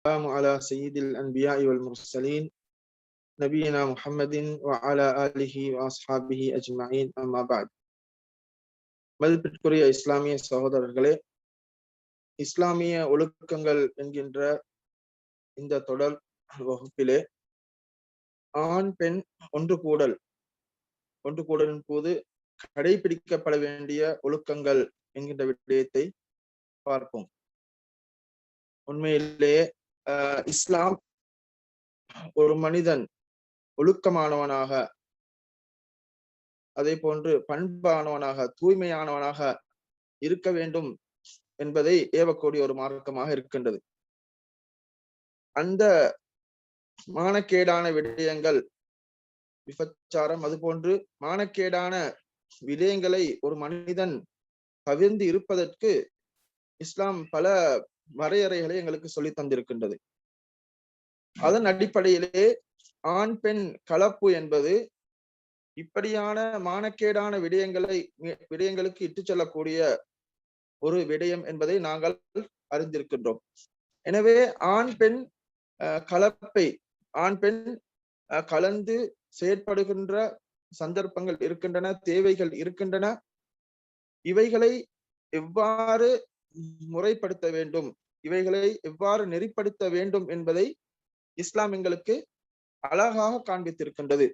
والسلام على سيد الأنبياء والمرسلين نبينا محمد وعلى آله وأصحابه أجمعين أما بعد மதிப்பிற்குரிய இஸ்லாமிய சகோதரர்களே இஸ்லாமிய ஒழுக்கங்கள் என்கின்ற இந்த தொடர் வகுப்பிலே ஆண் பெண் ஒன்று கூடல் ஒன்று கூடலின் போது கடைபிடிக்கப்பட வேண்டிய ஒழுக்கங்கள் என்கின்ற விடயத்தை பார்ப்போம் உண்மையிலேயே ஆஹ் இஸ்லாம் ஒரு மனிதன் ஒழுக்கமானவனாக அதே போன்று பண்பானவனாக தூய்மையானவனாக இருக்க வேண்டும் என்பதை ஏவக்கூடிய ஒரு மார்க்கமாக இருக்கின்றது. அந்த மானக்கேடான விடயங்கள் விபச்சாரம் அது போன்று மானக்கேடான விடயங்களை ஒரு மனிதன் தவிர்ந்து இருப்பதற்கு இஸ்லாம் பல வரையறைகளை எங்களுக்கு சொல்லி தந்திருக்கின்றது. அதன் அடிப்படையிலே ஆண் பெண் கலப்பு என்பது இப்படியான மானக்கேடான விடயங்களை விடயங்களுக்கு இட்டு செல்லக்கூடிய ஒரு விடயம் என்பதை நாங்கள் அறிந்திருக்கின்றோம். எனவே ஆண் பெண் கலப்பை ஆண் பெண் கலந்து செயற்படுகின்ற சந்தர்ப்பங்கள் இருக்கின்றன தேவைகள் இருக்கின்றன. இவைகளை எவ்வாறு முறைப்படுத்த வேண்டும்? இவைகளை எவ்வாறு நெறிப்படுத்த வேண்டும் என்பதை இஸ்லாம் எங்களுக்கு அழகாக காண்பித்திருக்கின்றது.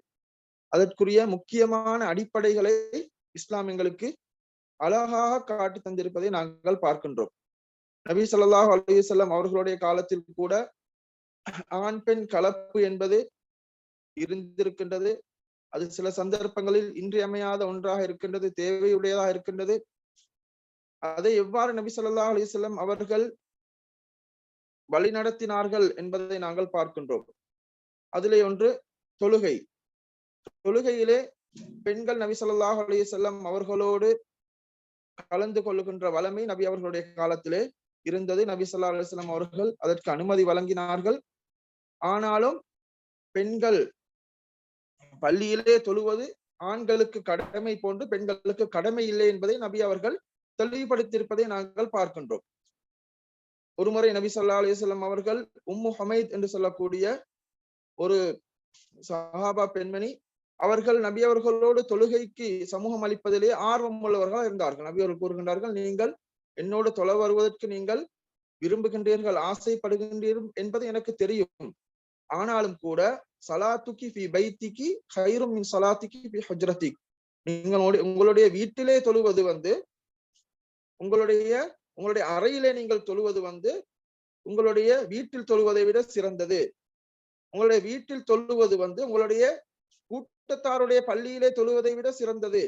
அதற்குரிய முக்கியமான அடிப்படைகளை இஸ்லாம் எங்களுக்கு அழகாக காட்டி தந்திருப்பதை நாங்கள் பார்க்கின்றோம். நபி சொல்லாஹ் அலையுசல்லம் அவர்களுடைய காலத்தில் கூட ஆண் பெண் கலப்பு என்பது இருந்திருக்கின்றது. அது சில சந்தர்ப்பங்களில் இன்றியமையாத ஒன்றாக இருக்கின்றது தேவையுடையதாக இருக்கின்றது. அதை எவ்வாறு நபி சொல்லா அலிசல்லம் அவர்கள் வழிநடத்தினார்கள் என்பதை நாங்கள் பார்க்கின்றோம். அதிலே ஒன்று தொழுகை. தொழுகையிலே பெண்கள் நபி சொல்லாஹ் அலிசல்லம் அவர்களோடு கலந்து கொள்ளுகின்ற வளமை நபி அவர்களுடைய காலத்திலே இருந்தது. நபி சொல்லா அலிஸ்லாம் அவர்கள் அதற்கு அனுமதி வழங்கினார்கள். ஆனாலும் பெண்கள் பள்ளியிலே தொழுவது ஆண்களுக்கு கடமை போன்று பெண்களுக்கு கடமை இல்லை என்பதை நபி அவர்கள் தெளிவுபடுத்தியிருப்பதை நாங்கள் பார்க்கின்றோம். ஒருமுறை நபி சொல்லா அலிசல்லாம் அவர்கள் உம்மு ஹமைத் என்று சொல்லக்கூடிய ஒரு சஹாபா பெண்மணி அவர்கள் நபி அவர்களோடு தொழுகைக்கு சமூகம் அளிப்பதிலே ஆர்வம் உள்ளவர்களாக இருந்தார்கள். நபி அவர்கள் கூறுகின்றார்கள் நீங்கள் என்னோடு தொலை வருவதற்கு நீங்கள் விரும்புகின்றீர்கள் ஆசைப்படுகின்றீர்கள் என்பது எனக்கு தெரியும். ஆனாலும் கூட சலாத்துக்கி பி பைத்திக்கு ஹைரும் மின் சலாத்துக்கு பி ஹஜ்ரத்திக். நீங்கள் உங்களுடைய வீட்டிலே தொழுவது வந்து உங்களுடைய உங்களுடைய அறையிலே நீங்கள் தொழுவது வந்து உங்களுடைய வீட்டில் தொழுவதை விட சிறந்தது. உங்களுடைய வீட்டில் தொழுவது வந்து உங்களுடைய கூட்டத்தாருடைய பள்ளியிலே தொழுவதை விட சிறந்தது.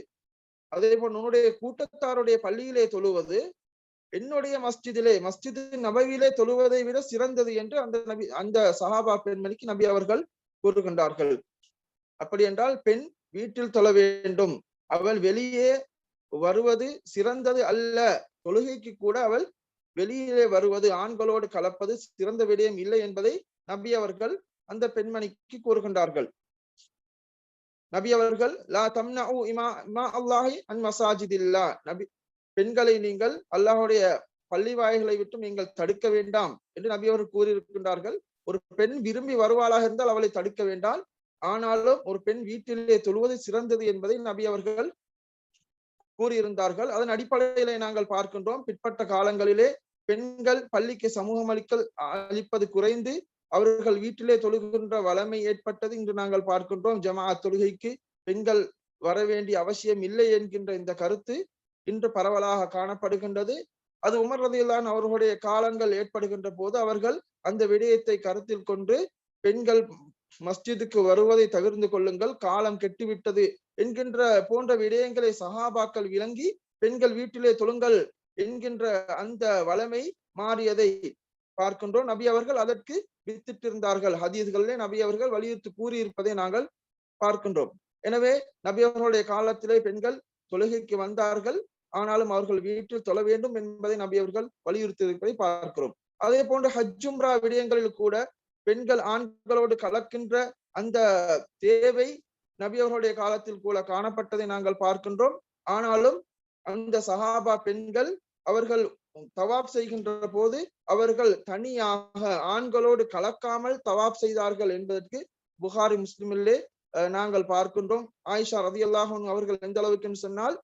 அதே போல் உன்னுடைய கூட்டத்தாருடைய பள்ளியிலே தொழுவது என்னுடைய மஸ்ஜிதிலே மஸ்ஜிது நபவியிலே தொழுவதை விட சிறந்தது என்று அந்த நபி அந்த சஹாபா பெண்மணிக்கு நபி அவர்கள் கூறுகின்றார்கள். அப்படி என்றால் பெண் வீட்டில் தொழ வேண்டும். அவள் வெளியே வருவது சிறந்தது அல்ல. தொழுகைக்கு கூட அவள் வெளியிலே வருவது ஆண்களோடு கலப்பது சிறந்த விடயம் இல்லை என்பதை நபி அவர்கள் அந்த பெண்மணிக்கு கூறுகின்றார்கள். நபி அவர்கள் லா தம்னா இமா அல்லாஹி அன் மசாஜிதில்லா. நபி பெண்களை நீங்கள் அல்லாஹுடைய பள்ளி வாய்களை விட்டு நீங்கள் தடுக்க வேண்டாம் என்று நபி அவர்கள் கூறியிருக்கின்றார்கள். ஒரு பெண் விரும்பி வருவாளாக இருந்தால் அவளை தடுக்க வேண்டாம். ஆனாலும் ஒரு பெண் வீட்டிலே தொழுவது சிறந்தது என்பதை நபி அவர்கள் கூறியிருந்தார்கள். அதன் அடிப்படையிலே நாங்கள் பார்க்கின்றோம். பிற்பட்ட காலங்களிலே பெண்கள் பள்ளிக்கு சமூகம் அளிக்கல் அளிப்பது குறைந்து அவர்கள் வீட்டிலே தொழுகின்ற வளமை ஏற்பட்டது. இன்று நாங்கள் பார்க்கின்றோம் ஜமா தொழுகைக்கு பெண்கள் வர வேண்டிய அவசியம் இல்லை என்கின்ற இந்த கருத்து இன்று பரவலாக காணப்படுகின்றது. அது உமர் ரதியிலான் அவர்களுடைய காலங்கள் ஏற்படுகின்ற போது அவர்கள் அந்த விடயத்தை கருத்தில் கொண்டு பெண்கள் மஸ்ஜிதுக்கு வருவதை தவிர்த்து கொள்ளுங்கள். காலம் கெட்டுவிட்டது என்கின்ற போன்ற விடயங்களை சகாபாக்கள் விளங்கி பெண்கள் வீட்டிலே தொழுங்கள் என்கின்ற அந்த வளமை மாறியதை பார்க்கின்றோம். நபி அவர்கள் அதற்கு வித்திட்டிருந்தார்கள். ஹதீஸ்களிலே நபி அவர்கள் வலியுறுத்தி கூறியிருப்பதை நாங்கள் பார்க்கின்றோம். எனவே நபி அவர்களுடைய காலத்திலே பெண்கள் தொழுகைக்கு வந்தார்கள். ஆனாலும் அவர்கள் வீட்டில் தொழ வேண்டும் என்பதை நபி அவர்கள் வலியுறுத்தி இருப்பதை பார்க்கிறோம். அதே போன்ற ஹஜ்ஜும்ரா விடயங்களில் கூட பெண்கள் ஆண்களோடு கலக்கின்ற அந்த தேவை நபி அவர்களுடைய காலத்தில் கூட காணப்பட்டதை நாங்கள் பார்க்கின்றோம். ஆனாலும் அந்த சஹாபா பெண்கள் அவர்கள் தவாப் செய்கின்ற போது அவர்கள் தனியாக ஆண்களோடு கலக்காமல் தவாப் செய்தார்கள் என்பதற்கு புகாரி முஸ்லிமிலே அஹ், நாங்கள் பார்க்கின்றோம். ஆயிஷா ரதி அவர்கள் எந்த அளவுக்கு சொன்னால்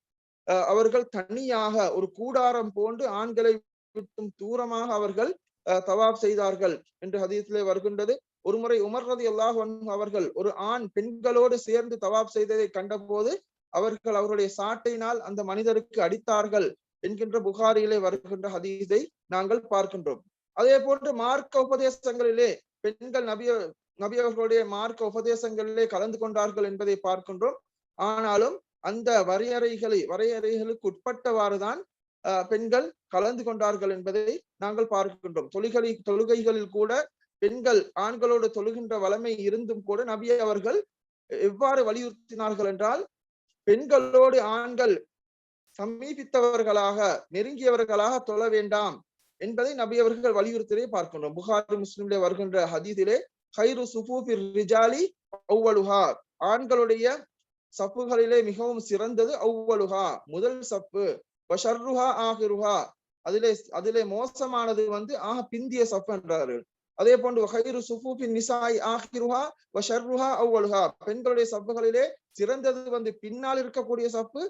அஹ், அவர்கள் தனியாக ஒரு கூடாரம் போன்று ஆண்களை விட்டும் தூரமாக அவர்கள் அஹ், தவாப் செய்தார்கள் என்று ஹதீஸ்லே வருகின்றது. ஒருமுறை உமர் ரதி அல்லாஹ் அவர்கள் ஒரு ஆண் பெண்களோடு சேர்ந்து தவாப் செய்ததை கண்டபோது அவர்கள் அவருடைய சாட்டையினால் அந்த மனிதருக்கு அடித்தார்கள் என்கின்ற புகாரியிலே வருகின்ற ஹதீஸை நாங்கள் பார்க்கின்றோம். அதே போன்று மார்க்க உபதேசங்களிலே பெண்கள் நபிய நபி அவர்களுடைய மார்க்க உபதேசங்களிலே கலந்து கொண்டார்கள் என்பதை பார்க்கின்றோம். ஆனாலும் அந்த வரையறைகளை வரையறைகளுக்கு உட்பட்டவாறுதான் அஹ், பெண்கள் கலந்து கொண்டார்கள் என்பதை நாங்கள் பார்க்கின்றோம். தொழுகை தொழுகைகளில் கூட பெண்கள் ஆண்களோடு தொழுகின்ற வளமை இருந்தும் கூட நபி அவர்கள் எவ்வாறு வலியுறுத்தினார்கள் என்றால் பெண்களோடு ஆண்கள் சமீபித்தவர்களாக நெருங்கியவர்களாக தொழ வேண்டாம் என்பதை நபி அவர்கள் வலியுறுத்தலை பார்க்கின்றோம். புகாரி முஸ்லிம்ல வருகின்ற ஹதீதிலே ஹைரு சுபூபி ரிஜாலி அவ்வலுஹா ஆண்களுடைய சப்புகளிலே மிகவும் சிறந்தது அவ்வலுஹா முதல் சப்பு. வஷர்ருஹா ஆகிருஹா. அதிலே அதிலே மோசமானது வந்து ஆக பிந்திய சப்பு என்றார்கள். அதே போன்று ஹைரு நிசாய் பெண்களுடைய சப்புகளிலே சிறந்தது வந்து பின்னால் இருக்கக்கூடிய சப்பு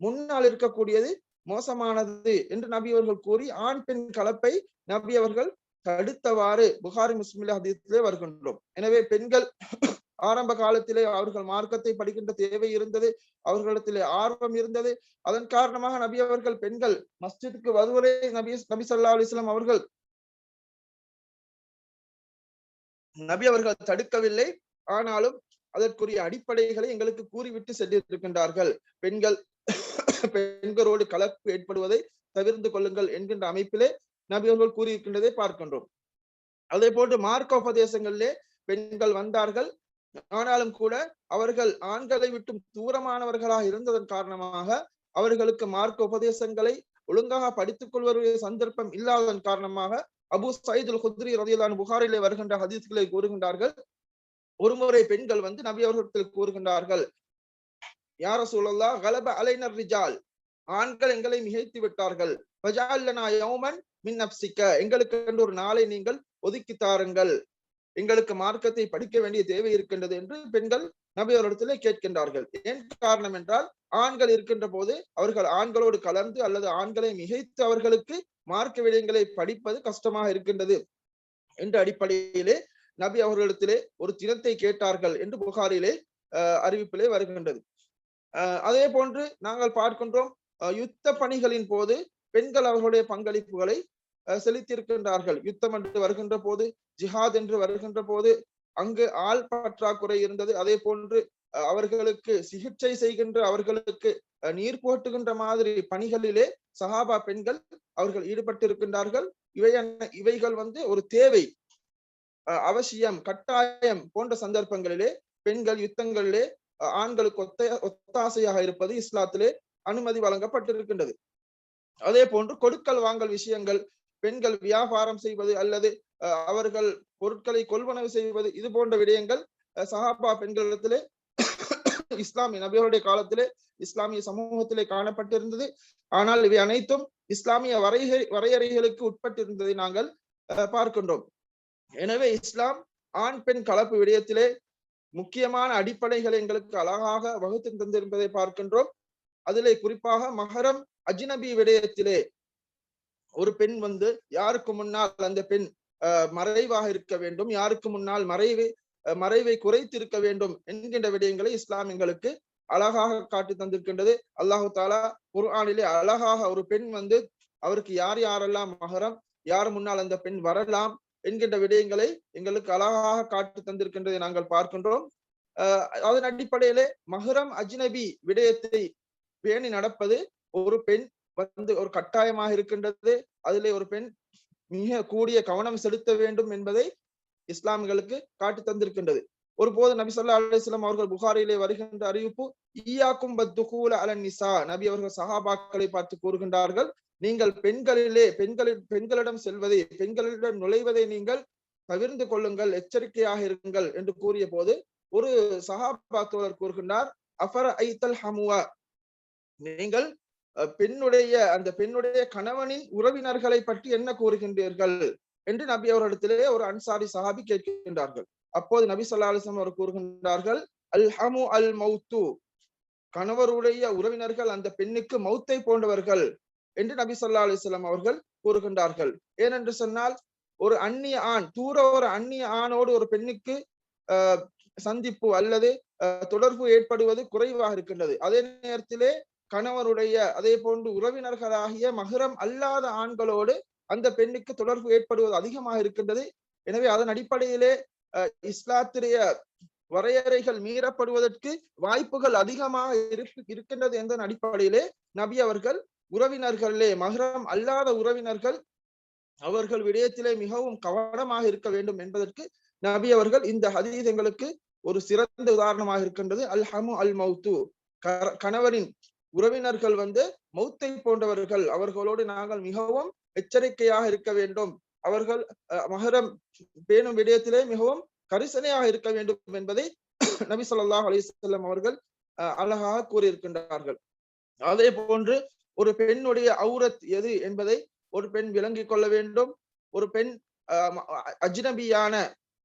முன்னால் இருக்கக்கூடியது மோசமானது என்று நபி அவர்கள் கூறி ஆண் பெண் கலப்பை நபி அவர்கள் தடுத்தவாறு புகாரி முஸ்லிம் ஹதீஸிலே வருகின்றோம். எனவே பெண்கள் ஆரம்ப காலத்திலே அவர்கள் மார்க்கத்தை படிக்கின்ற தேவை இருந்தது அவர்களிடத்திலே ஆர்வம் இருந்தது. அதன் காரணமாக நபி அவர்கள் பெண்கள் மஸ்ஜிதுக்கு வருவதை நபி நபி ஸல்லல்லாஹு அலிஸ்லாம் அவர்கள் நபி அவர்கள் தடுக்கவில்லை. ஆனாலும் அதற்குரிய அடிப்படைகளை எங்களுக்கு கூறிவிட்டு சென்றிருக்கின்றார்கள். பெண்கள் பெண்களோடு கலப்பு ஏற்படுவதை தவிர்த்து கொள்ளுங்கள் என்கின்ற அமைப்பிலே நபி அவர்கள் கூறியிருக்கின்றதை பார்க்கின்றோம். அதே போன்று மார்க்க உபதேசங்களிலே பெண்கள் வந்தார்கள். ஆனாலும் கூட அவர்கள் ஆண்களை விட்டும் தூரமானவர்களாக இருந்ததன் காரணமாக அவர்களுக்கு மார்க்க உபதேசங்களை ஒழுங்காக படித்துக் கொள்வதற்கு சந்தர்ப்பம் இல்லாததன் காரணமாக அபு சயீதுல் ஹுத்ரி ரதியலான் புகாரிலே வருகின்ற ஹதீஸ்களை கூறுகின்றார்கள். ஒருமுறை பெண்கள் வந்து நபி அவர்களிடத்தில் கூறுகின்றார்கள். யார சூழல்லா கலப அலைனர் ரிஜால். ஆண்கள் எங்களை மிகைத்து விட்டார்கள். வஜால்லனா யௌமன் மின் அப்சிக்க எங்களுக்கு ஒரு நாளை நீங்கள் ஒதுக்கி தாருங்கள். எங்களுக்கு மார்க்கத்தை படிக்க வேண்டிய தேவை இருக்கின்றது என்று பெண்கள் நபி அவரிடத்திலே கேட்கின்றார்கள். ஏன் காரணம் என்றால் ஆண்கள் இருக்கின்ற போது அவர்கள் ஆண்களோடு கலந்து அல்லது ஆண்களை மிகைத்து அவர்களுக்கு மார்க்க விடயங்களை படிப்பது கஷ்டமாக இருக்கின்றது. என்ற அடிப்படையிலே நபி அவர்களிடத்திலே ஒரு தினத்தை கேட்டார்கள் என்று புகாரிலே அறிவிப்பிலே வருகின்றது. அஹ் அதே போன்று நாங்கள் பார்க்கின்றோம் அஹ் யுத்த பணிகளின் போது பெண்கள் அவர்களுடைய பங்களிப்புகளை செலுத்தியிருக்கின்றார்கள். யுத்தம் என்று வருகின்ற போது ஜிஹாத் என்று வருகின்ற போது அங்கு ஆள் பற்றாக்குறை இருந்தது. அதே போன்று அவர்களுக்கு சிகிச்சை செய்கின்ற அவர்களுக்கு நீர் போட்டுகின்ற மாதிரி பணிகளிலே சஹாபா பெண்கள் அவர்கள் ஈடுபட்டிருக்கின்றார்கள். இவை இவைகள் வந்து ஒரு தேவை அஹ் அவசியம் கட்டாயம் போன்ற சந்தர்ப்பங்களிலே பெண்கள் யுத்தங்களிலே ஆண்களுக்கு ஒத்த ஒத்தாசையாக இருப்பது இஸ்லாத்திலே அனுமதி வழங்கப்பட்டிருக்கின்றது. அதே போன்று கொடுக்கல் வாங்கல் விஷயங்கள் பெண்கள் வியாபாரம் செய்வது அல்லது அவர்கள் பொருட்களை கொள்வனவு செய்வது இது போன்ற விடயங்கள் சஹாபா பெண்களிடத்திலே இஸ்லாமிய நபிகளுடைய காலத்திலே இஸ்லாமிய சமூகத்திலே காணப்பட்டிருந்தது. ஆனால் இவை அனைத்தும் இஸ்லாமிய வரைகை வரையறைகளுக்கு உட்பட்டிருந்ததை நாங்கள் அஹ் பார்க்கின்றோம். எனவே இஸ்லாம் ஆண் பெண் கலப்பு விடயத்திலே முக்கியமான அடிப்படைகளை எங்களுக்கு அழகாக வகுத்து தந்திருப்பதை பார்க்கின்றோம். அதிலே குறிப்பாக மகரம் அஜ்னபி விடயத்திலே ஒரு பெண் வந்து யாருக்கு முன்னால் அந்த பெண் அஹ், மறைவாக இருக்க வேண்டும் யாருக்கு முன்னால் மறைவை மறைவை குறைத்து இருக்க வேண்டும் என்கின்ற விடயங்களை இஸ்லாம் எங்களுக்கு அழகாக காட்டி தந்திருக்கின்றது. அல்லாஹு தாலா குர்ஆனிலே அழகாக ஒரு பெண் வந்து அவருக்கு யார் யாரெல்லாம் மகரம் யார் முன்னால் அந்த பெண் வரலாம் என்கின்ற விடயங்களை எங்களுக்கு அழகாக காட்டி தந்திருக்கின்றதை நாங்கள் பார்க்கின்றோம். அஹ் அதன் அடிப்படையிலே மஹரம் அஜ்னபி விடயத்தை பேணி நடப்பது ஒரு பெண் வந்து ஒரு கட்டாயமாக இருக்கின்றது. அதிலே ஒரு பெண் மிக கூடிய கவனம் செலுத்த வேண்டும் என்பதை இஸ்லாம்களுக்கு காட்டி தந்திருக்கின்றது. ஒருபோது நபி சொல்லா அலிஸ்லாம் அவர்கள் புகாரிலே வருகின்ற அறிவிப்பு ஈயாக்கும் பத்துகூல அலன் நிசா நபி அவர்கள் சஹாபாக்களை பார்த்து கூறுகின்றார்கள் நீங்கள் பெண்களிலே பெண்களில் பெண்களிடம் செல்வதை பெண்களிடம் நுழைவதை நீங்கள் தவிர்ந்து கொள்ளுங்கள் எச்சரிக்கையாக இருங்கள் என்று கூறிய போது ஒரு சஹாபா தோழர் கூறுகின்றார் அஃபர் ஐத்தல் ஹமுவா நீங்கள் பெண்ணுடைய அந்த பெண்ணுடைய கணவனின் உறவினர்களை பற்றி என்ன கூறுகின்றீர்கள்? என்று நபி அவர்களிடத்திலே ஒரு அன்சாரி சஹாபி கேட்கின்றார்கள். அப்போது நபி ஸல்லல்லாஹு அவர் கூறுகின்றார்கள் அல்ஹமு அல் மௌத்து. கணவருடைய உறவினர்கள் அந்த பெண்ணுக்கு மௌத்தை போன்றவர்கள் என்று நபி சொல்லா அலிஸ்லாம் அவர்கள் கூறுகின்றார்கள். ஏனென்று சொன்னால் ஒரு அந்நிய ஆண் தூர ஒரு அந்நிய ஆணோடு ஒரு பெண்ணுக்கு அஹ், சந்திப்பு அல்லது அஹ், தொடர்பு ஏற்படுவது குறைவாக இருக்கின்றது. அதே நேரத்திலே கணவருடைய அதே போன்று உறவினர்களாகிய மகரம் அல்லாத ஆண்களோடு அந்த பெண்ணுக்கு தொடர்பு ஏற்படுவது அதிகமாக இருக்கின்றது. எனவே அதன் அடிப்படையிலே இஸ்லாத்திரிய வரையறைகள் மீறப்படுவதற்கு வாய்ப்புகள் அதிகமாக இருக்கு- இருக்கின்றது என்ற அடிப்படையிலே நபி அவர்கள் உறவினர்களே மகரம் அல்லாத உறவினர்கள் அவர்கள் விடயத்திலே மிகவும் கவனமாக இருக்க வேண்டும் என்பதற்கு நபி அவர்கள் இந்த ஹதீஸ் எங்களுக்கு ஒரு சிறந்த உதாரணமாக இருக்கின்றது. அல் ஹமு அல் மௌத்து கணவரின் உறவினர்கள் வந்து மௌத்தை போன்றவர்கள் அவர்களோடு நாங்கள் மிகவும் எச்சரிக்கையாக இருக்க வேண்டும். அவர்கள் மகரம் பேணும் விடயத்திலே மிகவும் கரிசனையாக இருக்க வேண்டும் என்பதை நபி சொல்லாஹ் அலிசல்லம் அவர்கள் அழகாக கூறியிருக்கின்றார்கள். அதே போன்று ஒரு பெண்ணுடைய அவுரத் எது என்பதை ஒரு பெண் விளங்கிக் கொள்ள வேண்டும். ஒரு பெண் அஹ், அஜ்னபியான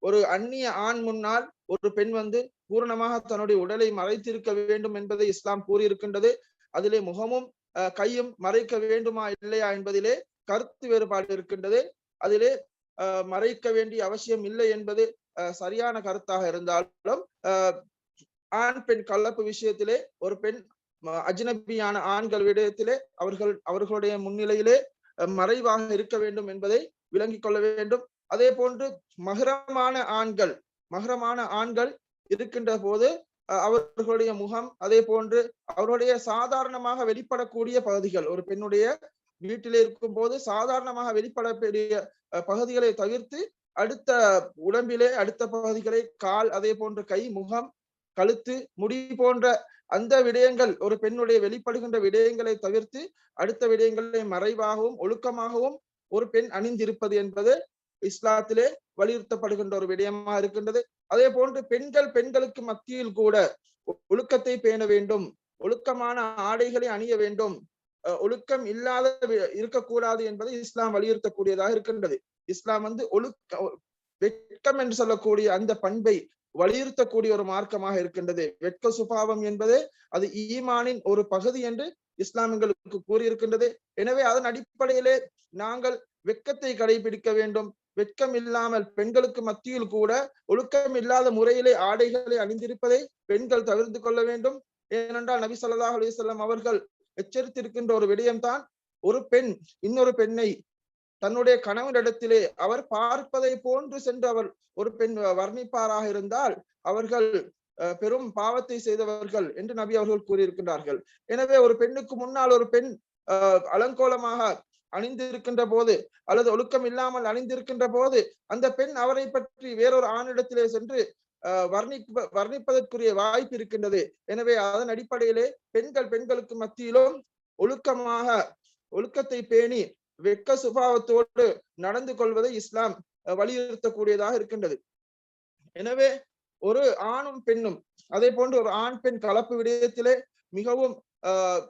ஒரு அந்நிய ஆண் முன்னால் ஒரு பெண் வந்து பூரணமாக தன்னுடைய உடலை மறைத்திருக்க வேண்டும் என்பதை இஸ்லாம் கூறியிருக்கின்றது. அதிலே முகமும் அஹ், கையும் மறைக்க வேண்டுமா இல்லையா என்பதிலே கருத்து வேறுபாடு இருக்கின்றது. அதிலே அஹ், மறைக்க வேண்டிய அவசியம் இல்லை என்பது அஹ், சரியான கருத்தாக இருந்தாலும் ஆண் பெண் கலப்பு விஷயத்திலே ஒரு பெண் அஜினபியான அஜ்னபியான ஆண்கள் விடயத்திலே அவர்கள் அவர்களுடைய முன்னிலையிலே மறைவாக இருக்க வேண்டும் என்பதை விளங்கிக் கொள்ள வேண்டும். அதே போன்று மகரமான ஆண்கள் மகரமான ஆண்கள் இருக்கின்ற போது அவர்களுடைய முகம் அதே போன்று அவருடைய சாதாரணமாக வெளிப்படக்கூடிய பகுதிகள். ஒரு பெண்ணுடைய வீட்டிலே இருக்கும் போது சாதாரணமாக வெளிப்படக்கூடிய பகுதிகளை தவிர்த்து அடுத்த உடம்பிலே அடுத்த பகுதிகளை கால் அதே போன்று கை முகம் கழுத்து முடி போன்ற அந்த விடயங்கள் ஒரு பெண்ணுடைய வெளிப்படுகின்ற விடயங்களை தவிர்த்து அடுத்த விடயங்களை மறைவாகவும் ஒழுக்கமாகவும் ஒரு பெண் அணிந்திருப்பது என்பது இஸ்லாத்திலே வலியுறுத்தப்படுகின்ற ஒரு விடயமா இருக்கின்றது. அதே போன்று பெண்கள் பெண்களுக்கு மத்தியில் கூட ஒழுக்கத்தை பேண வேண்டும். ஒழுக்கமான ஆடைகளை அணிய வேண்டும். ஒழுக்கம் இல்லாத இருக்கக்கூடாது என்பதை இஸ்லாம் வலியுறுத்தக்கூடியதாக இருக்கின்றது. இஸ்லாம் வந்து ஒழுக்க வெட்கம் என்று சொல்லக்கூடிய அந்த பண்பை வலியுறுத்தக்கூடிய ஒரு மார்க்கமாக இருக்கின்றது. வெட்க சுபாவம் என்பது அது ஈமானின் ஒரு பகுதி என்று இஸ்லாம் எங்களுக்கு கூறியிருக்கின்றது. எனவே அதன் அடிப்படையிலே நாங்கள் வெட்கத்தை கடைபிடிக்க வேண்டும். வெட்கம் இல்லாமல் பெண்களுக்கு மத்தியில் கூட ஒழுக்கம் இல்லாத முறையிலே ஆடைகளை அணிந்திருப்பதை பெண்கள் தவிர்த்து கொள்ள வேண்டும். ஏனென்றால் நபி ஸல்லல்லாஹு அலிசல்லாம் அவர்கள் எச்சரித்திருக்கின்ற ஒரு விடயம்தான் ஒரு பெண் இன்னொரு பெண்ணை தன்னுடைய கணவனிடத்திலே அவர் பார்ப்பதை போன்று சென்று அவர் ஒரு பெண் வர்ணிப்பாராக இருந்தால் அவர்கள் அஹ், பெரும் பாவத்தை செய்தவர்கள் என்று நபி அவர்கள் கூறியிருக்கின்றார்கள். எனவே ஒரு பெண்ணுக்கு முன்னால் ஒரு பெண் அஹ், அலங்கோலமாக அணிந்திருக்கின்ற போது அல்லது ஒழுக்கம் இல்லாமல் அணிந்திருக்கின்ற போது அந்த பெண் அவரை பற்றி வேறொரு ஆணிடத்திலே சென்று அஹ், வர்ணிப்ப வர்ணிப்பதற்குரிய வாய்ப்பு இருக்கின்றது. எனவே அதன் அடிப்படையிலே பெண்கள் பெண்களுக்கு மத்தியிலும் ஒழுக்கமாக ஒழுக்கத்தை பேணி வெட்க சுபாவத்தோடு நடந்து கொள்வதை இஸ்லாம் அஹ், வலியுறுத்தக்கூடியதாக இருக்கின்றது. எனவே ஒரு ஆணும் பெண்ணும் அதே போன்று ஒரு ஆண் பெண் கலப்பு விடயத்திலே மிகவும் ஆஹ்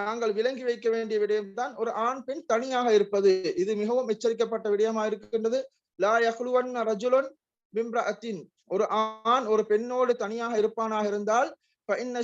நாங்கள் விளங்கி வைக்க வேண்டிய விடயம்தான் ஒரு ஆண் பெண் தனியாக இருப்பது. இது மிகவும் எச்சரிக்கப்பட்ட விடயமா இருக்கின்றது. லா யஹ்லுவன் ரஜுலன் பிம்ரஅத்தின். ஒரு ஆண் ஒரு பெண்ணோடு தனியாக இருப்பானாக இருந்தால் ஃபஇன்ன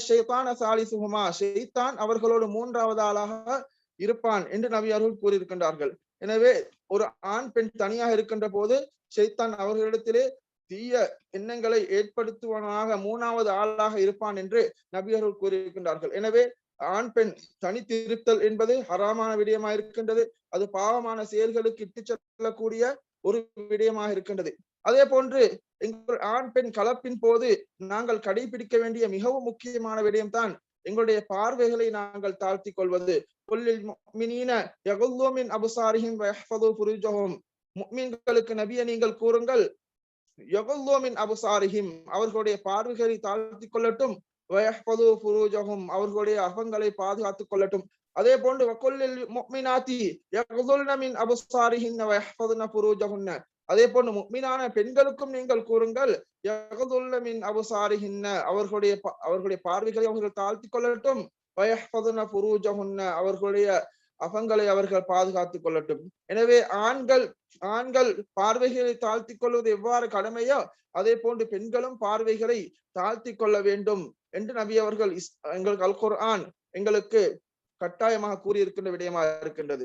அவர்களோடு மூன்றாவது ஆளாக இருப்பான் என்று நபி அவர்கள் கூறியிருக்கின்றார்கள். எனவே ஒரு ஆண் பெண் தனியாக இருக்கின்ற போது ஷெய்தான் அவர்களிடத்திலே தீய எண்ணங்களை ஏற்படுத்துவனாக மூணாவது ஆளாக இருப்பான் என்று நபியர்கள் கூறியிருக்கின்றார்கள். எனவே ஆண் பெண் தனித்திருத்தல் என்பது ஹராமான விடயமா இருக்கின்றது அது பாவமான செயல்களுக்கு இட்டு செல்லக்கூடிய ஒரு விடயமாக இருக்கின்றது அதே போன்று எங்கள் ஆண் பெண் கலப்பின் போது நாங்கள் கடைபிடிக்க வேண்டிய மிகவும் முக்கியமான விடயம்தான் எங்களுடைய பார்வைகளை நாங்கள் தாழ்த்தி கொள்வது. முக்மீன்களுக்கு நபிய நீங்கள் கூறுங்கள். யகுல்லூ அபுசாரிஹிம் அவர்களுடைய பார்வைகளை தாழ்த்தி கொள்ளட்டும். அவர்களுடைய அகங்களை பாதுகாத்துக் கொள்ளட்டும். அதே போன்று அதே போன்று முக்மினான பெண்களுக்கும் நீங்கள் கூறுங்கள் யகுதுல்ல மின் அபுசாரிஹின்ன. அவர்களுடைய அவர்களுடைய பார்வைகளை அவர்கள் தாழ்த்தி கொள்ளட்டும். வயஹ்ஃபதுன ஃபுரூஜஹுன்ன. அவர்களுடைய அகங்களை அவர்கள் பாதுகாத்துக் கொள்ளட்டும். எனவே ஆண்கள் ஆண்கள் பார்வைகளை தாழ்த்திக் கொள்வது எவ்வாறு கடமையோ அதே போன்று பெண்களும் பார்வைகளை தாழ்த்திக் கொள்ள வேண்டும் என்று நபி அவர்கள் எங்களுக்கு அல் குர்ஆன் எங்களுக்கு கட்டாயமாக கூறியிருக்கின்ற விடயமாக இருக்கின்றது.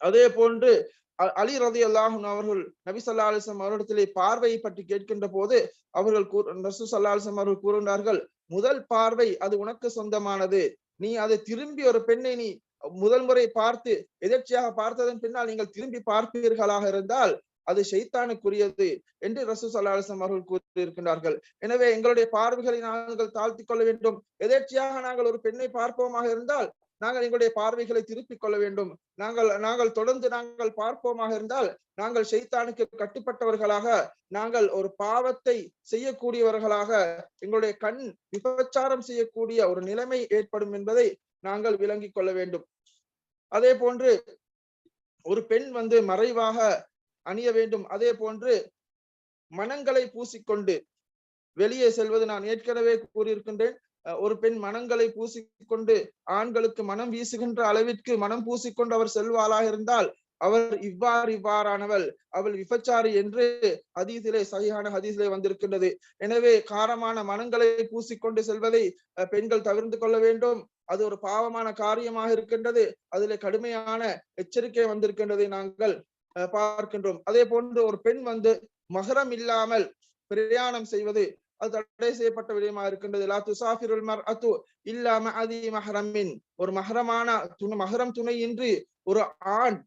அதே போன்று அ- அலி ரதி அல்லாஹும் அவர்கள் நபி சல்லா அலிஸ்லாம் அவரிடத்திலே பார்வையை பற்றி கேட்கின்ற போது அவர்கள் நசு சல்லா அலிஸ்லாம் அவர்கள் கூறுகிறார்கள் முதல் பார்வை அது உனக்கு சொந்தமானது. நீ அதை திரும்பி ஒரு பெண்ணை நீ முதல் முறை பார்த்து எதிர்ச்சியாக பார்த்ததன் பின்னால் நீங்கள் திரும்பி பார்ப்பீர்களாக இருந்தால் அது ஷைத்தானுக்குரியது என்று ரசூ சல்லா அவர்கள் கூறியிருக்கின்றார்கள். எனவே எங்களுடைய பார்வைகளை நாங்கள் தாழ்த்திக் கொள்ள வேண்டும். எதேர்ச்சியாக நாங்கள் ஒரு பெண்ணை பார்ப்போமாக இருந்தால் நாங்கள் எங்களுடைய பார்வைகளை திருப்பிக் கொள்ள வேண்டும். நாங்கள் நாங்கள் தொடர்ந்து நாங்கள் பார்ப்போமாக இருந்தால் நாங்கள் ஷைத்தானுக்கு கட்டுப்பட்டவர்களாக நாங்கள் ஒரு பாவத்தை செய்யக்கூடியவர்களாக எங்களுடைய கண் விபச்சாரம் செய்யக்கூடிய ஒரு நிலைமை ஏற்படும் என்பதை நாங்கள் விளங்கிக் கொள்ள வேண்டும். அதே போன்று ஒரு பெண் வந்து மறைவாக அணிய வேண்டும். அதே போன்று மனங்களை பூசிக்கொண்டு வெளியே செல்வது நான் ஏற்கனவே கூறியிருக்கின்றேன். அஹ் ஒரு பெண் மனங்களை பூசிக்கொண்டு ஆண்களுக்கு மனம் வீசுகின்ற அளவிற்கு மனம் பூசிக்கொண்டு அவர் செல்வாளாக இருந்தால் அவர் இவ்வாறு இவ்வாறானவள். அவள் விபச்சாரி என்று ஹதீசிலே சரியான ஹதீசிலே வந்திருக்கின்றது. எனவே காரமான மனங்களை பூசிக்கொண்டு செல்வதை பெண்கள் தவிர்த்து கொள்ள வேண்டும். அது ஒரு பாவமான காரியமாக இருக்கின்றது. அதிலே கடுமையான எச்சரிக்கை வந்திருக்கின்றதை நாங்கள் அஹ், பார்க்கின்றோம். அதே போன்று ஒரு பெண் வந்து மகரம் இல்லாமல் பிரயாணம் செய்வது அது தடை செய்யப்பட்ட விடயமா இருக்கின்றது. லா துசாஃபிருல் மர்அத்து இல்லாம அதி மஹரமின். ஒரு மஹரமான துணை மஹரம் துணையின்றி ஒரு ஆண்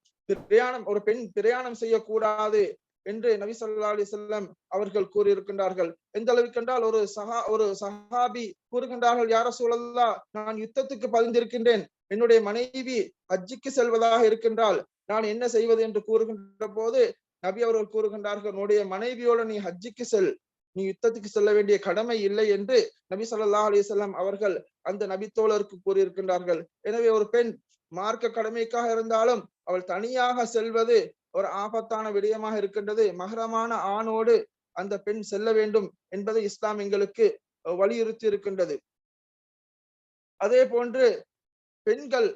பிரயாணம் ஒரு பெண் பிரயாணம் செய்யக்கூடாது என்று நபி சொல்லா அலி செல்லம் அவர்கள் கூறியிருக்கின்றார்கள். எந்த அளவுக்கு என்றால் ஒரு சஹா ஒரு சஹாபி கூறுகின்றார்கள் யார சூழல்லா நான் யுத்தத்துக்கு பதிந்திருக்கின்றேன். என்னுடைய மனைவி அஜிக்கு செல்வதாக இருக்கின்றால் நான் என்ன செய்வது? என்று கூறுகின்ற போது நபி அவர்கள் கூறுகின்றார்கள் உன்னுடைய மனைவியோடு நீ ஹஜ்ஜிக்கு செல். நீ யுத்தத்துக்கு செல்ல வேண்டிய கடமை இல்லை என்று நபி சொல்லா அலிசல்லாம் அவர்கள் அந்த நபித்தோழருக்கு கூறியிருக்கின்றார்கள். எனவே ஒரு பெண் மார்க்க கடமைக்காக இருந்தாலும் அவள் தனியாக செல்வது ஒரு ஆபத்தான விடயமாக இருக்கின்றது. மகரமான ஆணோடு அந்த பெண் செல்ல வேண்டும் என்பதை இஸ்லாம் எங்களுக்கு வலியுறுத்தி இருக்கின்றது. அதே போன்று பெண்கள்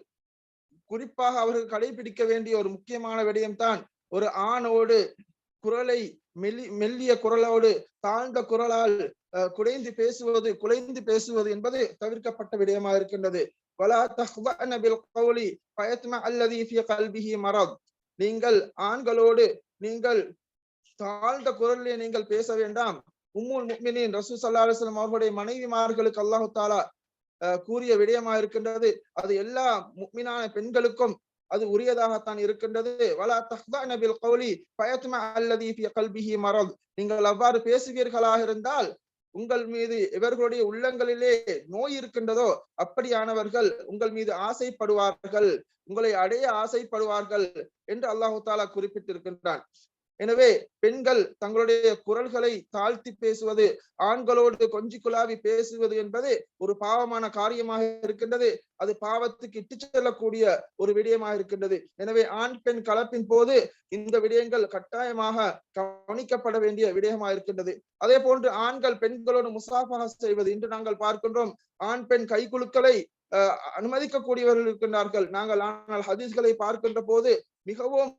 குறிப்பாக அவர்கள் கடைபிடிக்க வேண்டிய ஒரு முக்கியமான விடயம்தான் ஒரு ஆணோடு குரலை மெல்லி மெல்லிய குரலோடு தாழ்ந்த குரலால் அஹ், குடைந்து பேசுவது குலைந்து பேசுவது என்பது தவிர்க்கப்பட்ட விடயமா இருக்கின்றது. வலா தஹ்வஅன பில் கௌலி ஃபயத்ம அல்லதி ஃபீ கல்பிஹி மரத் நீங்கள் ஆண்களோடு நீங்கள் தாழ்ந்த குரலிலே நீங்கள் பேச வேண்டாம். உம்முல் முக்மினின் ரசூ ஸல்லல்லாஹு அலைஹி அவர்களுடைய மனைவிமார்களுக்கு அல்லாஹு தாலா அஹ், கூறிய விடயமா இருக்கின்றது. அது எல்லா முக்மினான பெண்களுக்கும் அது உரியதாகத்தான் இருக்கின்றது. வலா தஹ்தஅன நபில் கௌலி பயத்ம அல்லதி ஃபீ கல்பிஹி மரத் நீங்கள் அவ்வாறு பேசுவீர்களாக இருந்தால் உங்கள் மீது இவர்களுடைய உள்ளங்களிலே நோய் இருக்கின்றதோ அப்படியானவர்கள் உங்கள் மீது ஆசைப்படுவார்கள். உங்களை அடைய ஆசைப்படுவார்கள் என்று அல்லாஹு தாலா குறிப்பிட்டிருக்கின்றான். எனவே பெண்கள் தங்களுடைய குரல்களை தாழ்த்தி பேசுவது ஆண்களோடு கொஞ்சி குழாவி பேசுவது என்பது ஒரு பாவமான காரியமாக இருக்கின்றது. அது பாவத்துக்கு இட்டு செல்லக்கூடிய ஒரு விடயமாக இருக்கின்றது. எனவே ஆண் பெண் கலப்பின் போது இந்த விடயங்கள் கட்டாயமாக கவனிக்கப்பட வேண்டிய விடயமாக இருக்கின்றது. அதே போன்று ஆண்கள் பெண்களோடு முசாஃபா செய்வது இன்று நாங்கள் பார்க்கின்றோம். ஆண் பெண் கைகுலுக்களை அஹ், அனுமதிக்கக்கூடியவர்கள் இருக்கின்றார்கள். நாங்கள் ஆனால் ஹதீஸ்களை பார்க்கின்ற போது மிகவும்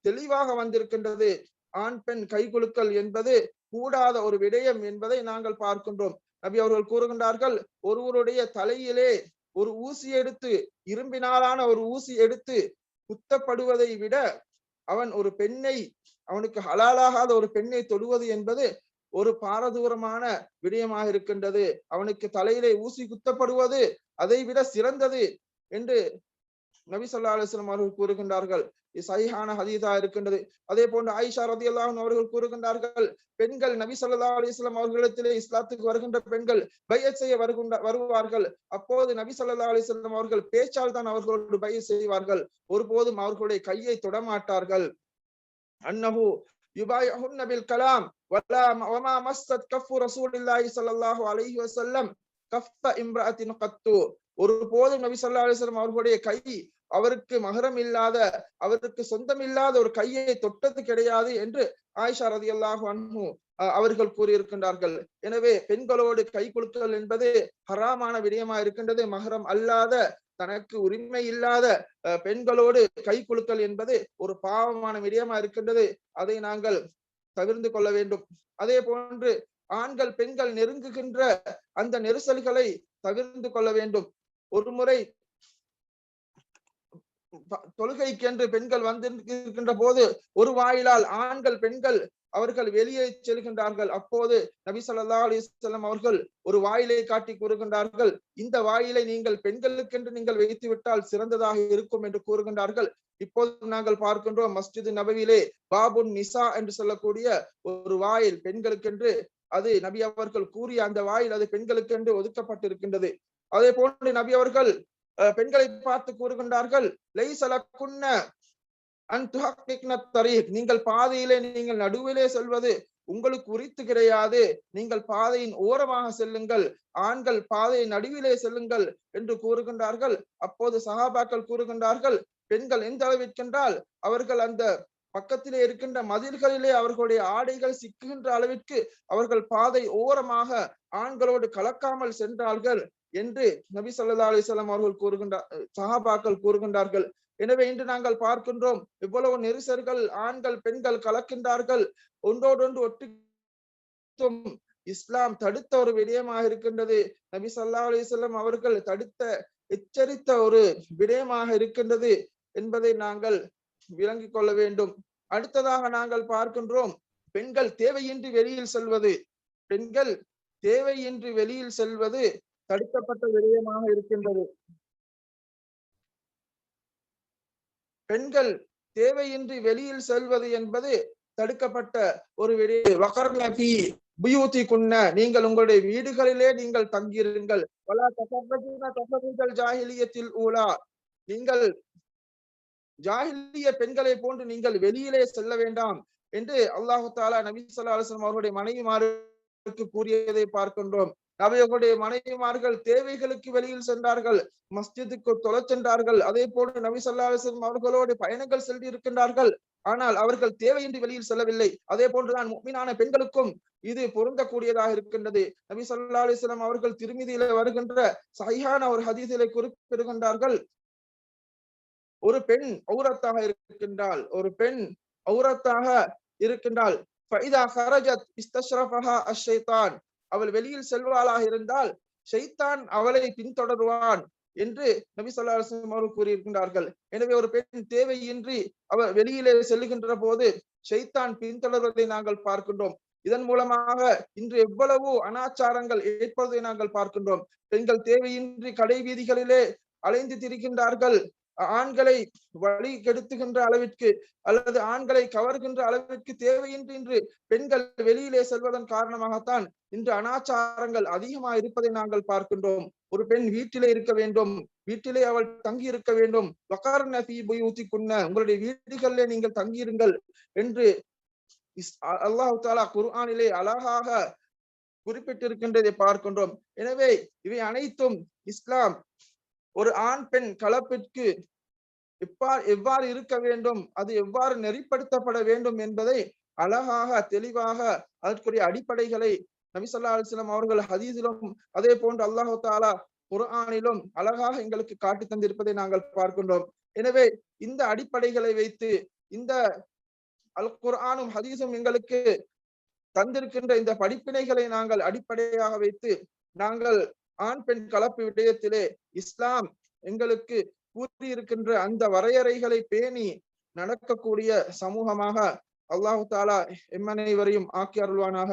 தெளிவாக வந்திருக்கின்றது. ஆண் பெண் கைகுலுக்கல் என்பது கூடாத ஒரு விடயம் என்பதை நாங்கள் பார்க்கின்றோம். நபி அவர்கள் கூறுகின்றார்கள் ஒருவருடைய தலையிலே ஒரு ஊசி எடுத்து இரும்பினாலான ஒரு ஊசி எடுத்து குத்தப்படுவதை விட அவன் ஒரு பெண்ணை அவனுக்கு ஹலாலாகாத ஒரு பெண்ணை தொடுவது என்பது ஒரு பாரதூரமான விடயமாக இருக்கின்றது. அவனுக்கு தலையிலே ஊசி குத்தப்படுவது அதை விட சிறந்தது என்று நபி சொல்லா அலுவலம் அவர்கள் கூறுகின்றார்கள். இது ஹதீதா இருக்கின்றது. அதே போன்று ஆயிஷா ரதி அல்லாஹும் அவர்கள் கூறுகின்றார்கள் பெண்கள் நபி ஸல்லல்லாஹு அலைஹி வஸல்லம் அவர்களிடத்திலே இஸ்லாத்துக்கு வருகின்ற பெண்கள் பைய செய்ய வருகின்ற வருவார்கள். அப்போது நபி ஸல்லல்லாஹு அலைஹி வஸல்லம் அவர்கள் பேச்சால் தான் அவர்களோடு பைய செய்வார்கள். ஒருபோதும் அவர்களுடைய கையை தொடமாட்டார்கள். அன்னஹு யுபாயிஹுன்ன பில் கலாம் வலா வமா மஸ்ஸத் கஃபு ரசூலில்லாஹி ஸல்லல்லாஹு அலைஹி வஸல்லம் கஃப இம்ரஅத்தின் கத்து. ஒரு போதும் நபி ஸல்லல்லாஹு அலிஸ்லாம் அவர்களுடைய கை அவருக்கு மகரம் இல்லாத அவருக்கு சொந்தம் இல்லாத ஒரு கையை தொட்டது கிடையாது என்று ஆயிஷா ரதி அல்லாஹு அன்ஹு அவர்கள் கூறியிருக்கின்றார்கள். எனவே பெண்களோடு கை குலுக்கல் என்பது ஹராமான விடயமா இருக்கின்றது. மகரம் அல்லாத தனக்கு உரிமை இல்லாத அஹ், பெண்களோடு கை குலுக்கல் என்பது ஒரு பாவமான விடயமா இருக்கின்றது. அதை நாங்கள் தவிர்த்து கொள்ள வேண்டும். அதே போன்று ஆண்கள் பெண்கள் நெருங்குகின்ற அந்த நெரிசல்களை தவிர்த்து கொள்ள வேண்டும். ஒரு முறை தொழுகைக்கென்று பெண்கள் வந்திருக்கின்ற போது ஒரு வாயிலால் ஆண்கள் பெண்கள் அவர்கள் வெளியே செல்கின்றார்கள். அப்போது நபி ஸல்லல்லாஹு அவர்கள் ஒரு வாயிலை காட்டி கூறுகின்றார்கள். இந்த வாயிலை நீங்கள் பெண்களுக்கென்று நீங்கள் வைத்து விட்டால் சிறந்ததாக இருக்கும் என்று கூறுகின்றார்கள். இப்போது நாங்கள் பார்க்கின்றோம் மஸ்ஜித் நபவிலே பாபுன் நிசா என்று சொல்லக்கூடிய ஒரு வாயில் பெண்களுக்கென்று அது நபி அவர்கள் கூறிய அந்த வாயில் அது பெண்களுக்கென்று ஒதுக்கப்பட்டிருக்கின்றது. அதே போன்று நபி அவர்கள் பெண்களை பார்த்து கூறுகின்றார்கள் நீங்கள் பாதையிலே நீங்கள் நடுவிலே செல்வது உங்களுக்கு உரித்து கிடையாது. நீங்கள் பாதையின் ஓரமாக செல்லுங்கள். ஆண்கள் பாதையை நடுவிலே செல்லுங்கள் என்று கூறுகின்றார்கள். அப்போது சஹாபாக்கள் கூறுகின்றார்கள் பெண்கள் எந்த அளவிற்கென்றால் அவர்கள் அந்த பக்கத்திலே இருக்கின்ற மதில்களிலே அவர்களுடைய ஆடைகள் சிக்குகின்ற அளவிற்கு அவர்கள் பாதை ஓரமாக ஆண்களோடு கலக்காமல் சென்றார்கள் என்று நபி சல்லா அலிசல்லாம் அவர்கள் கூறுகின்றார் சஹாபாக்கள் கூறுகின்றார்கள். எனவே இன்று நாங்கள் பார்க்கின்றோம் இவ்வளவு நெரிசல்கள் ஆண்கள் பெண்கள் கலக்கின்றார்கள். ஒன்றோடொன்று ஒட்டி இஸ்லாம் தடுத்த ஒரு விடயமாக இருக்கின்றது. நபி சல்லா அலிசல்லாம் அவர்கள் தடுத்த எச்சரித்த ஒரு விடயமாக இருக்கின்றது என்பதை நாங்கள் விளங்கிக் கொள்ள வேண்டும். அடுத்ததாக நாங்கள் பார்க்கின்றோம் பெண்கள் தேவையின்றி வெளியில் செல்வது. பெண்கள் தேவையின்றி வெளியில் செல்வது தடுக்கப்பட்ட விடயமாக இருக்கின்றது. பெண்கள் தேவையின்றி வெளியில் செல்வது என்பது தடுக்கப்பட்ட ஒரு விடயம். வகர்ன ஃபீ புயூதிகுன்ன நீங்கள் உங்களுடைய வீடுகளிலே நீங்கள் தங்கியிருங்கள். வலா தஸர்ரஜூன ஜாஹிலியத்தில் ஊலா. நீங்கள் ஜாகிலிய பெண்களை போன்று நீங்கள் வெளியிலே செல்ல வேண்டாம் என்று அல்லாஹு தாலா நபி சொல்லா அலுவலம் அவர்களுடைய மனைவிமாருக்கு கூறியதை பார்க்கின்றோம். நபியர்களுடைய மனைவிமார்கள் தேவைகளுக்கு வெளியில் சென்றார்கள் மஸ்ஜிதுக்கு தொலை சென்றார்கள். அதே போன்று நபி சொல்லா அலுவலம் அவர்களோடு பயணங்கள் சென்று இருக்கின்றார்கள் ஆனால் அவர்கள் தேவையின்றி வெளியில் செல்லவில்லை. அதே போன்றுதான் முக்மீனான பெண்களுக்கும் இது பொருந்தக்கூடியதாக இருக்கின்றது. நபி சொல்லா அலைஹி அவர்கள் திருமதியில வருகின்ற சஹியான ஒரு ஹதீசிலை குறிப்பிடுகின்றார்கள் ஒரு பெண் ஔரத்தாக இருக்கின்றாள் ஒரு பெண் ஔரத்தாக இருக்கின்றாள். ஃபைதா அஷ்-ஷைத்தான் அவள் வெளியில் செல்வாளாக இருந்தால் ஷைத்தான் அவளை பின்தொடருவான் என்று நபி ஸல்லல்லாஹு அவர்கள் கூறியிருக்கின்றார்கள். எனவே ஒரு பெண் தேவையின்றி அவர் வெளியிலே செல்லுகின்ற போது ஷைத்தான் பின்தொடர்வதை நாங்கள் பார்க்கின்றோம். இதன் மூலமாக இன்று எவ்வளவு அனாச்சாரங்கள் ஏற்படுவதை நாங்கள் பார்க்கின்றோம். பெண்கள் தேவையின்றி கடை வீதிகளிலே அலைந்து திரிகின்றார்கள். ஆண்களை வழி கெடுத்துகின்ற அளவிற்கு அல்லது ஆண்களை கவர்கின்ற அளவிற்கு தேவையின்றி இன்று பெண்கள் வெளியிலே செல்வதன் காரணமாகத்தான் இன்று அனாச்சாரங்கள் அதிகமாக இருப்பதை நாங்கள் பார்க்கின்றோம். ஒரு பெண் வீட்டிலே இருக்க வேண்டும். வீட்டிலே அவள் தங்கி இருக்க வேண்டும். வக்காரன ஃபீ கொண்ட உங்களுடைய வீடுகளிலே நீங்கள் தங்கியிருங்கள் என்று அல்லாஹு தாலா குர்ஆனிலே அழகாக குறிப்பிட்டிருக்கின்றதை பார்க்கின்றோம். எனவே இவை அனைத்தும் இஸ்லாம் ஒரு ஆண் பெண் கலப்பிற்கு எப்பா எவ்வாறு இருக்க வேண்டும்? அது எவ்வாறு நெறிப்படுத்தப்பட வேண்டும் என்பதை அழகாக தெளிவாக அதற்குரிய அடிப்படைகளை நபிசல்லா அலிஸ்லாம் அவர்கள் ஹதீஸிலும் அதே போன்று அல்லாஹு தாலா குர்ஆனிலும் அழகாக எங்களுக்கு காட்டி தந்திருப்பதை நாங்கள் பார்க்கின்றோம். எனவே இந்த அடிப்படைகளை வைத்து இந்த அல் குர்ஆனும் ஹதீஸும் எங்களுக்கு தந்திருக்கின்ற இந்த படிப்பினைகளை நாங்கள் அடிப்படையாக வைத்து நாங்கள் ஆண் பெண் கலப்பு விடயத்திலே இஸ்லாம் எங்களுக்கு கூறியிருக்கின்ற அந்த வரையறைகளை பேணி நடக்கக்கூடிய சமூகமாக அல்லாஹு தாலா எம்மனைவரையும் ஆக்கி அருள்வானாக.